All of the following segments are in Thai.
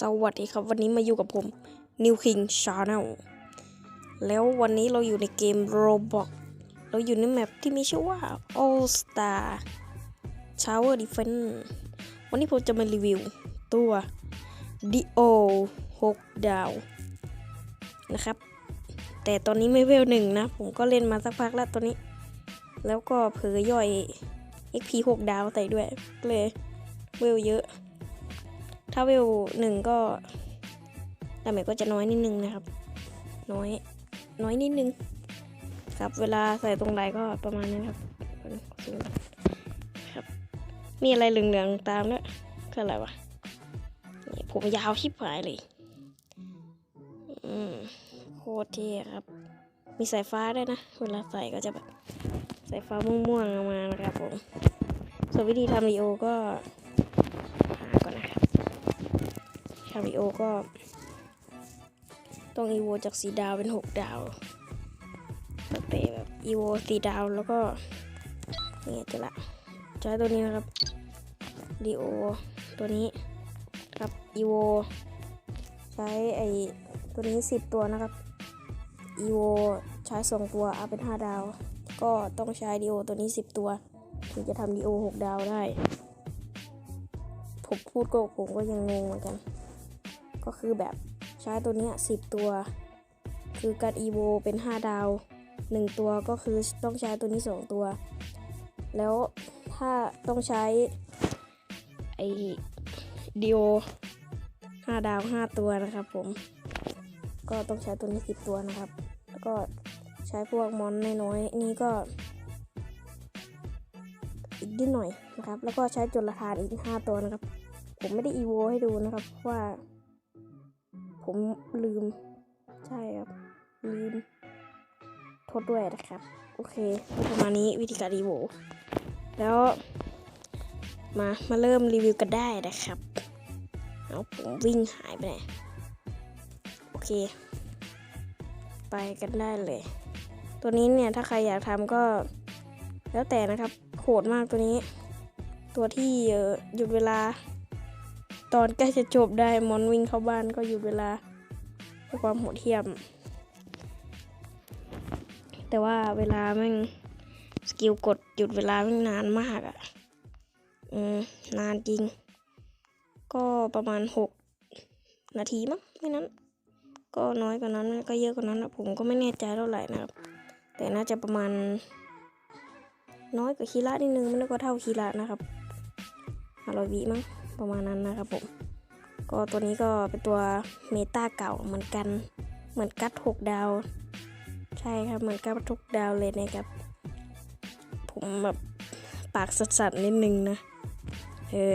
สวัสดีครับ วันนี้มาอยู่กับผม New King Channel แล้ววันนี้เราอยู่ในเกม Roblox เราอยู่ในแมปที่มีชื่อว่า All Star Tower Defense วันนี้ผมจะมารีวิวตัว Dio 6 ดาว นะครับ แต่ตอนนี้ไม่เวลหนึ่งนะ ผมก็เล่นมาสักพักแล้วตัวนี้ แล้วก็เผยย่อย XP 6 ดาวใส่ด้วยเลยเวลเยอะ ถ้าเวลหนึ่งก็ดาเมจก็จะน้อยนิดนึงนะครับ น้อย น้อยนิดนึง ครับ เวลาใส่ตรงไหนก็ประมาณนี้ครับครับ มีอะไรเหลืองๆตามด้วยคืออะไรวะนี่ผมยาวชิบหายเลย อืมโคตรเท่ครับ มีสายฟ้าด้วยนะ เวลาใส่ก็จะแบบสายฟ้าม่วงๆออกมานะครับผม ส่วนวิธีทำรีโอก็หาก่อนนะครับ คาริโอก็ต้องอีโวจากสีดาวเป็นหกดาวสเปรย์แบบอีโวสีดาวแล้วก็เนี่ยจะละใช้ตัวนี้นะครับดีโอตัวนี้ครับอีโวใช้ไอตัวนี้สิบตัวนะครับอีโวใช้สองตัวเอาเป็นห้าดาว ก็ต้องใช้ดีโอตัวนี้สิบตัว ถึงจะทำดีโอหกดาวได้ ผมพูดก็ผมก็ยังงงเหมือนกัน ก็คือแบบใช้ตัวเนี้ยสิบตัว คือการอีโวเป็น 5 ดาว 1 ตัวก็คือต้องใช้ตัวนี้ 2 ตัว แล้วถ้าต้องใช้ไอดีโอ5ดาว 5 ตัวนะครับผม ก็ต้องใช้ตัวนี้ 10 ตัวนะครับ แล้วก็ใช้พวกมอนน้อยๆนี่ก็อีกนิดหน่อยนะครับ แล้วก็ใช้จุลทานอีก 5 ตัวนะครับ ผมไม่ได้อีโวให้ดูนะครับเพราะว่า ผมลืม ใช่ครับ ลืม โทษด้วยนะครับ โอเคประมาณนี้วิธีการรีวิวแล้วมามาเริ่มรีวิวกันได้นะครับเอาผมวิ่งหายไปไหนโอเค ไปกันได้เลย ตัวนี้เนี่ยถ้าใครอยากทำก็ แล้วแต่นะครับโหดมากตัวนี้ ตัวที่หยุดเวลา ตอนใกล้จะจบได้มอนวิ่งเข้าบ้านก็หยุดเวลาเพื่อความโหดเหี้ยม แต่ว่าเวลาแม่งสกิลกดหยุดเวลาแม่งนานมากอะ่ะ อืม นานจริง ก็ประมาณหกนาทีมั้งไม่นั้น ก็น้อยกว่านั้นก็เยอะกว่านั้นอะผมก็ไม่แน่ใจเท่าไหร่นะครับ แต่น่าจะประมาณ น้อยกว่าคีระนิดนึงไม่ได้ก็เท่าคีระนะครับห้าร้อยวิมั้ง ประมาณนั้นนะครับผมก็ตัวนี้ก็เป็นตัวเมตาเก่าเหมือนกัน เหมือนกัดหกดาว ใช่ครับเหมือนกัดทุกดาวเลยนะครับ ผมแบบปากสัดๆนิดนึงนะ เออ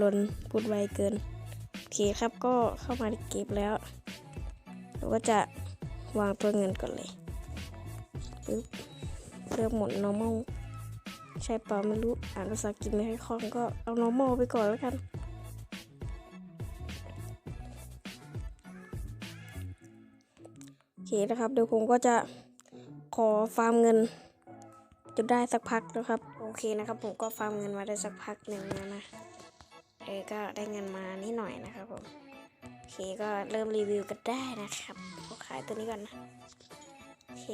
ลนพูดไวเกิน โอเคครับก็เข้ามาในเกมแล้ว เราก็จะวางตัวเงินก่อนเลยปึ๊บเลือกหมด normal ใช่เปล่าไม่รู้ อ่านภาษาอังกฤษไม่ค่อยคล่องก็เอา normal ไปก่อนแล้วกัน โอเคนะครับ เดี๋ยวผมก็จะขอฟาร์มเงินจนได้สักพักนะครับ โอเคนะครับ ผมก็ฟาร์มเงินมาได้สักพักหนึ่งแล้วนะเออก็ได้เงินมานิดหน่อยนะครับผมโอเคก็เริ่มรีวิวกันได้นะครับขายตัวนี้ก่อนนะโอเค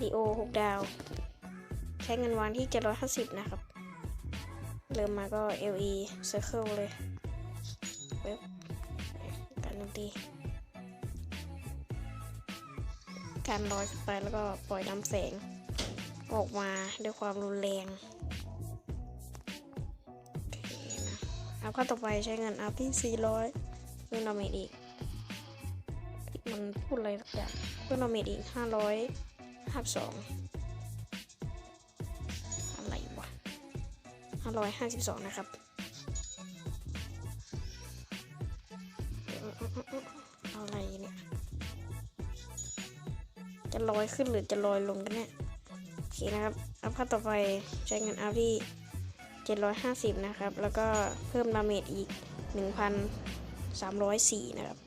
ดีโอหกดาว ใช้เงินวางที่ 750 นะครับ เริ่มมาก็ LE Circle เลยเว็บการดนตรีการลอยขึ้นไปแล้วก็ปล่อยน้ำแสง ออกมาด้วยความรุนแรงอเคนะเอาข้อต่อไปใช้เงินอัพที่ 400เพิ่มดาเมจอีก มันพูดอะไรสักอย่างเพิ่มดาเมจอีก 500 ห้าสองอะไรวะห้าร้อยห้าสิบสองนะครับอะไรเนี่ย จะลอยขึ้นหรือจะลอยลงกันเนี่ยโอเคนะครับ อัพขั้นต่อไปใช้เงินอัพที่เจ็ดร้อยห้าสิบนะครับ แล้วก็เพิ่มดาเมจอีกหนึ่งพันสามร้อยสี่นะครับ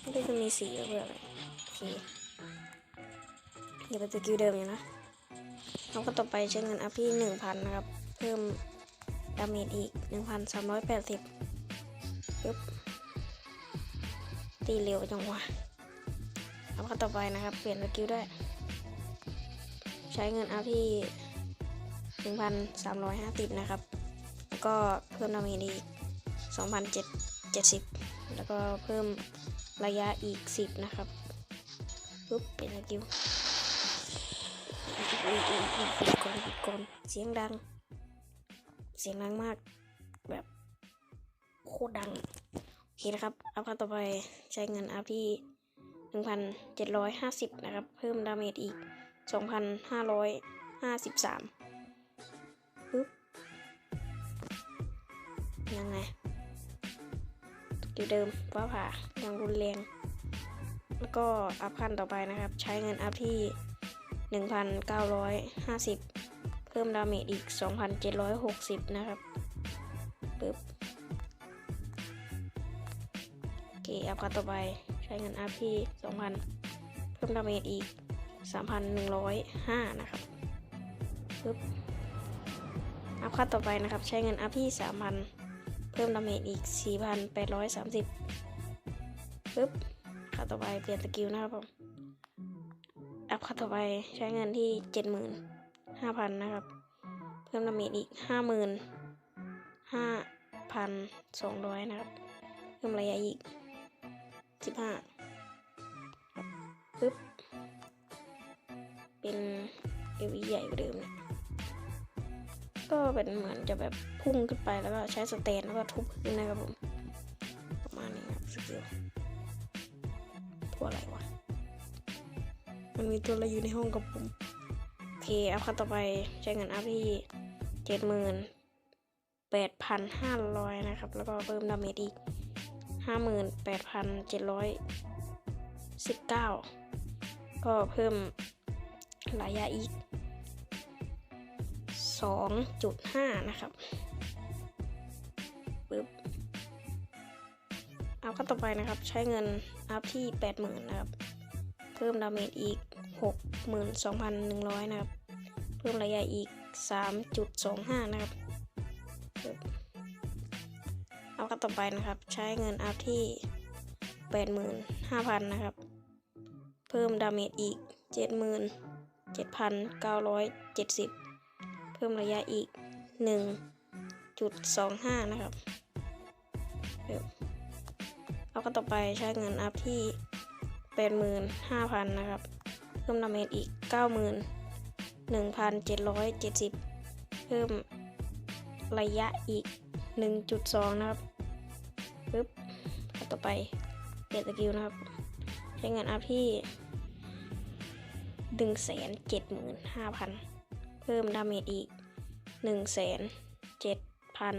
ไม่ได้จะมีสีเพื่ออะไรโอเค อย่าไปสกิลเดิมอย่างนะเราก็ต่อไปใช้เงินอัพที่หนึ่งพันนะครับ เพิ่มดาเมจอีกหนึ่งพันสามร้อยแปดสิบปึ๊บตีเร็วจังวะเอาเข้าต่อไปนะครับ เปลี่ยนสกิลด้วย ใช้เงินอัพที่หนึ่งพันสามร้อยห้าสิบนะครับ แล้วก็เพิ่มดาเมจอีกสองพันเจ็ดเจ็ดสิบแล้วก็เพิ่มระยะอีกสิบนะครับปึ๊บเปลี่ยนสกิล อุ๊ยอุ๊ยอุ๊ยปิดก่อนปิดก่อนเสียงดัง เสียงดังมาก แบบโคตรดังโอเคนะครับ อัพขั้นต่อไปใช้เงินอัพที่หนึ่งพันเจ็ดร้อยห้าสิบนะครับ เพิ่มดาเมจอีกสองพันห้าร้อยห้าสิบสามปึ๊บยังไงอยู่เดิมฟ้าผ่ายังรุนแรง แล้วก็อัพขั้นต่อไปนะครับ ใช้เงินอัพที่ 1,950 เพิ่มดาเมจอีก 2,760 นะครับปึ๊บโอเคอัพขั้นต่อไปใช้เงินอัพที่2,000 เพิ่มดาเมจอีก 3,105 นะครับปึ๊บอัพขั้นต่อไปนะครับ ใช้เงินอัพที่ 3,000 เพิ่มดาเมจอีก 4,830ปึ๊บขั้นต่อไปเปลี่ยนสกิลนะครับผม ขั้นต่อไปใช้เงินที่เจ็ดหมื่นห้าพันนะครับ เพิ่มดาเมจอีกห้าหมื่นห้าพันสองร้อยนะครับ เพิ่มระยะอีกสิบห้าปึ๊บ เป็นเอวีใหญ่กว่าเดิมเนี่ยก็เป็นเหมือนจะแบบพุ่งขึ้นไปแล้วก็ใช้สเตนแล้วก็ทุบขึ้นนะครับผม ประมาณนี้ครับสกิลตัวอะไรวะ มันมีตัวอะไรอยู่ในห้องกับผม โอเค อัพขั้นต่อไปใช้เงินอัพที่เจ็ดหมื่นแปดพันห้าร้อยนะครับ แล้วก็เพิ่มดาเมจอีกห้าหมื่นแปดพันเจ็ดร้อยสิบเก้าก็เพิ่มระยะอีกสองจุดห้านะครับปึ๊บอัพขั้นต่อไปนะครับ ใช้เงินอัพที่แปดหมื่นนะครับ พิ่มดาเมจอีก 62,100 นะครับ เพิ่มระยะอีก 3.25 นะครับ เอาขั้นต่อไปนะครับ ใช้เงินอัพที่ 85,000 นะครับ เพิ่มดาเมจอีก 77,970 เพิ่มระยะอีก 1.25 นะครับปึ๊บเอาขั้นต่อไปใช้เงินอัพที่ แปดหมื่นห้าพันนะครับเพิ่มดาเมจอีกเก้าหมื่นหนึ่งพันเจ็ดร้อยเจ็ดสิบเพิ่มระยะอีกหนึ่งจุดสองนะครับปึ๊บขั้นต่อไปเปลี่ยนสกิลนะครับ ใช้เงินอัพที่หนึ่งแสนเจ็ดหมื่นห้าพันเพิ่มดาเมจอีกหนึ่งแสนเจ็ดพัน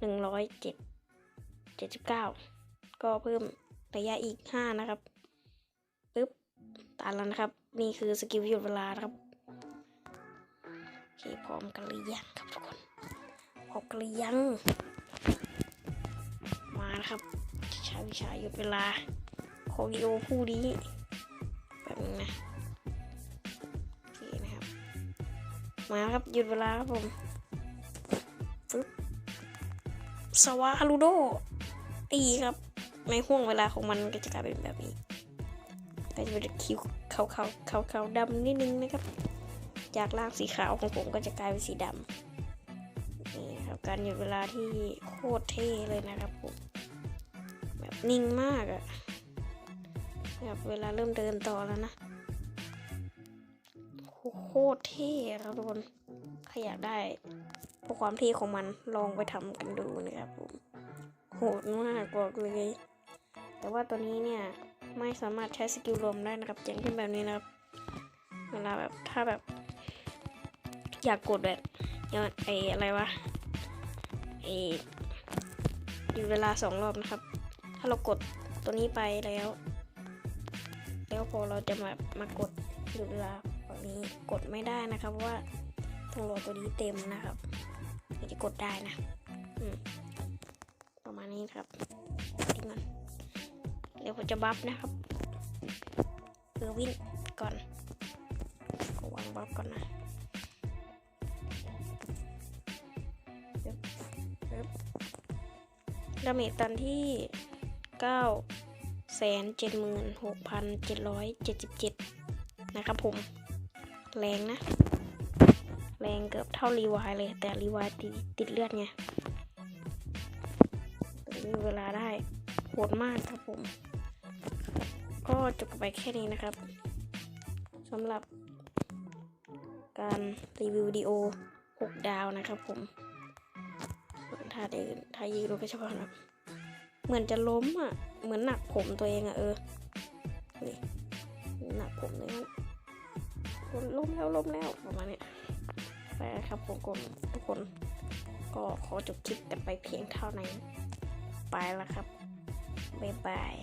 หนึ่งร้อยเจ็ดเจ็ดสิบเก้าก็เพิ่มระยะอีกห้านะครับ ตามแล้วนะครับ นี่คือสกิลหยุดเวลาครับโอเคพร้อมกันหรือยังครับทุกคนพร้อมกันหรือยัง มานะครับใช้วิชาหยุดเวลาของดีโอผู้นี้แบบนึงนะโอเคนะครับ มาครับหยุดเวลาครับผมปึ๊บสวาลูโดตีครับในห่วงเวลาของมันก็จะกลายเป็นแบบนี้ ก็จะเป็นคิ้วขาวขาวขาวขาวๆดำนิดนึงนะครับ จากล่างสีขาวของผมก็จะกลายเป็นสีดำนี่ครับการหยุดเวลาที่โคตรเท่เลยนะครับผมแบบนิ่งมากอะแบบเวลาเริ่มเดินต่อแล้วนะโคตรเท่ครับทุกคนใครอยากได้พราะความเท่ของมันลองไปทำกันดูนะครับผมโหดมากบอกเลย แต่ว่าตัวนี้เนี่ย ไม่สามารถใช้สกิลรวมได้นะครับอย่างเช่นแบบนี้นะครับเวลาแบบถ้าแบบ อยากกดแบบย่างไออะไรวะไออยู่เวลาสองรอบนะครับ ถ้าเรากดตัวนี้ไปแล้ว แล้วพอเราจะมามากดหยุดเวลาแบบนี้กดไม่ได้นะครับเพราะว่าต้องรอตัวนี้เต็มนะครับถึงจะกดได้นะประมาณนี้ครับทิ้งมัน ดี๋ยวผมจะบัฟนะครับเออวินก่อนก็วางบัฟก่อนนะเดี๋ยวดาเมจตันที่เก้าแสนเจ็ดหมื่นหกพันเจ็ดร้อยเจ็ดสิบเจ็ดนะครับผม แรงนะ แรงเกือบเท่ารีวายเลย แต่รีวายติดติดเลือดไงมีเวลาได้โหดมากครับผม ก็จบไปแค่นี้นะครับสำหรับ การรีวิววิดีโอ 6 ดาวนะครับผมส่วนท่าเดินท่ายืนก็เฉพาะแบบเหมือนจะล้มอะ เหมือนหนักผมตัวเองอะเออ นี่หนักผมเลยนะล้มแล้วล้มแล้วประมาณนี้ไปครับผมกลทุกคน ก็ขอจบคลิปแต่ไปเพียงเท่านั้น ไปแล้วครับ บ๊ายบาย